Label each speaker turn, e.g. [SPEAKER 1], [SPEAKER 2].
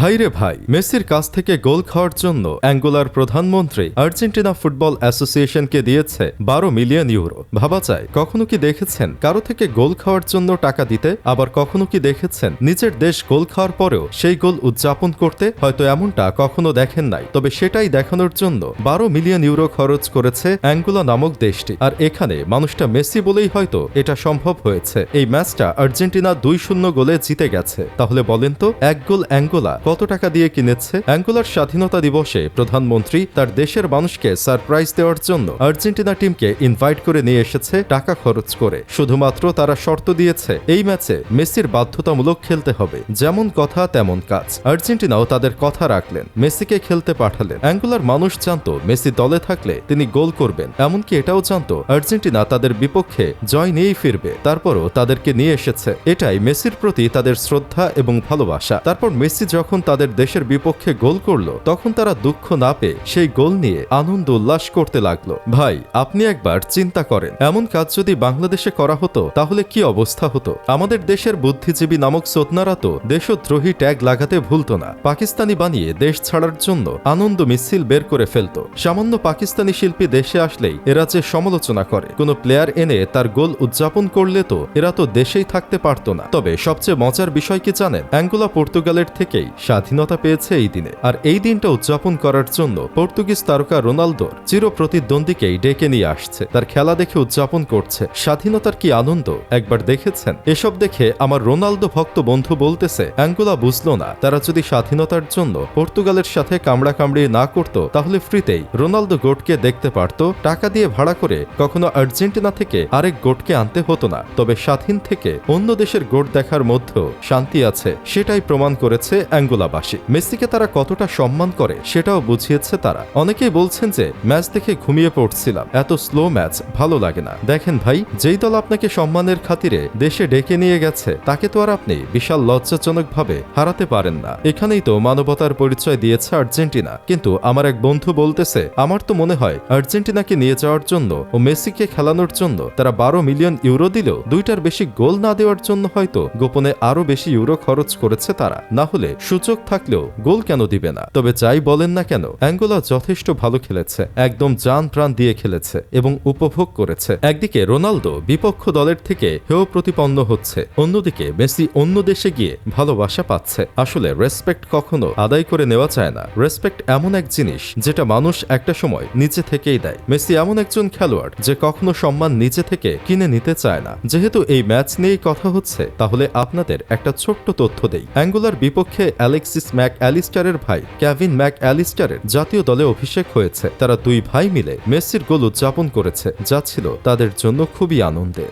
[SPEAKER 1] ভাইরে ভাই, মেসির কাছ থেকে গোল খাওয়ার জন্য অ্যাঙ্গোলার প্রধানমন্ত্রী আর্জেন্টিনা ফুটবল অ্যাসোসিয়েশনকে দিয়েছে বারো মিলিয়ন ইউরো। ভাবা যায়, কখনো কি দেখেছেন কারও থেকে গোল খাওয়ার জন্য টাকা দিতে? আবার কখনো কি দেখেছেন নিজের দেশ গোল খাওয়ার পরেও সেই গোল উদযাপন করতে? হয়তো এমনটা কখনো দেখেন নাই। তবে সেটাই দেখানোর জন্য বারো মিলিয়ন ইউরো খরচ করেছে অ্যাঙ্গোলা নামক দেশটি। আর এখানে মানুষটা মেসি বলেই হয়তো এটা সম্ভব হয়েছে। এই ম্যাচটা আর্জেন্টিনা দুই শূন্য গোলে জিতে গেছে। তাহলে বলেন তো, এক গোল অ্যাঙ্গোলা কত টাকা দিয়ে কিনেছে? অ্যাঙ্গোলার স্বাধীনতা দিবসে প্রধানমন্ত্রী তার দেশের মানুষকে সারপ্রাইজ দেওয়ার জন্য আর্জেন্টিনা টিমকে ইনভাইট করে নিয়ে এসেছে টাকা খরচ করে। শুধুমাত্র তারা শর্ত দিয়েছে, এই ম্যাচে মেসির বাধ্যতামূলক খেলতে হবে। যেমন কথা, তেমন কাজ। আর্জেন্টিনাও তাদের কথা রাখলেন, মেসিকে খেলতে পাঠালেন। অ্যাঙ্গোলার মানুষ জানতো, মেসি দলে থাকলে তিনি গোল করবেন। এমনকি এটাও জানতো, আর্জেন্টিনা তাদের বিপক্ষে জয় নিয়েই ফিরবে। তারপরও তাদেরকে নিয়ে এসেছে। এটাই মেসির প্রতি তাদের শ্রদ্ধা এবং ভালোবাসা। তারপর মেসি যখন তাদের দেশের বিপক্ষে গোল করল, তখন তারা দুঃখ না পেয়ে সেই গোল নিয়ে আনন্দ উল্লাস করতে লাগল। ভাই, আপনি একবার চিন্তা করেন। এমন কাজ যদি বাংলাদেশে করা হতো, তাহলে কি অবস্থা হতো? আমাদের দেশের বুদ্ধিজীবী নামক সোতনারা তো দেশদ্রোহী ট্যাগ লাগাতে ভুলতো না। পাকিস্তানি বানিয়ে দেশ ছাড়ার জন্য আনন্দ মিছিল বের করে ফেলতো। সামান্য পাকিস্তানি শিল্পী দেশে আসলেই এরা যে সমালোচনা করে, কোনো প্লেয়ার এনে তার গোল উদযাপন করলে তো এরা তো দেশেই থাকতে পারতো না। তবে সবচেয়ে মজার বিষয় কি জানেন? অ্যাঙ্গোলা, পর্তুগালের থেকেই স্বাধীনতা পেয়েছে এই দিনে। আর এই দিনটা উদযাপন করার জন্য পর্তুগিজ তারকা রোনালদোর চির প্রতিদ্বন্দ্বীকেই ডেকে নিয়ে আসছে। তার খেলা দেখে উদযাপন করছে। স্বাধীনতার কি আনন্দ? একবার দেখেছেন? এসব দেখে আমার রোনালদো ভক্ত বন্ধু বলতেছে, অ্যাঙ্গোলা বুঝলো না। তারা যদি স্বাধীনতার জন্য পর্তুগালের সাথে কামড়া কামড়ি না করত, তাহলে ফ্রিতেই রোনালদো গোটকে দেখতে পারত। টাকা দিয়ে ভাড়া করে কখনো আর্জেন্টিনা থেকে আরেক গোটকে আনতে হতো না। তবে স্বাধীন থেকে অন্য দেশের গোট দেখার মধ্যেও শান্তি আছে, সেটাই প্রমাণ করেছে অ্যাঙ্গোলাবাসী মেসিকে তারা কতটা সম্মান করে সেটাও বুঝিয়েছে তারা। অনেকেই বলছেন যে, ম্যাচ দেখে ঘুমিয়ে পড়ছিলাম। এত স্লো ম্যাচ, ভালো লাগে না। দেখেন ভাই, যেই দল আপনাকে সম্মানের খাতিরে দেশে ডেকে নিয়ে গেছে, তাকে তো আর আপনি বিশাল লজ্জাজনকভাবে হারাতে পারেন না। এখানেই তো মানবতার পরিচয় দিয়েছে আর্জেন্টিনা। কিন্তু আমার এক বন্ধু বলতেছে, আমার তো মনে হয়, আর্জেন্টিনাকে নিয়ে যাওয়ার জন্য ও মেসিকে খেলানোর জন্য তারা বারো মিলিয়ন ইউরো দিলেও দুইটার বেশি গোল না দেওয়ার জন্য হয়তো গোপনে আরও বেশি ইউরো খরচ করেছে তারা। না হলে সুযোগ থাকলেও গোল কেন দিবে না? তবে যাই বলেন না কেন, অ্যাঙ্গোলা যথেষ্ট ভালো খেলেছে, একদম জান প্রাণ দিয়ে খেলেছে এবং উপভোগ করেছে। একদিকে রোনালদো বিপক্ষ দলের থেকে হেয় প্রতিপন্ন হচ্ছে, অন্যদিকে মেসি অন্য দেশে গিয়ে ভালোবাসা পাচ্ছে। আসলে রেসপেক্ট কখনো আদায় করে নেওয়া যায় না। রেসপেক্ট এমন এক জিনিস যেটা মানুষ একটা সময় নিচে থেকেই দেয়। মেসি এমন একজন খেলোয়াড় যে কখনো সম্মান নিচে থেকে কিনে নিতে চায় না। যেহেতু এই ম্যাচ নিয়েই কথা হচ্ছে, তাহলে আপনাদের একটা ছোট্ট তথ্য দেই। অ্যাঙ্গোলার বিপক্ষে অ্যালেক্সিস ম্যাক অ্যালিস্টারের ভাই ক্যাভিন ম্যাক অ্যালিস্টারের জাতীয় দলে অভিষেক হয়েছে। তারা দুই ভাই মিলে মেসির গোল উদযাপন করেছে, যা ছিল তাদের জন্য খুবই আনন্দের।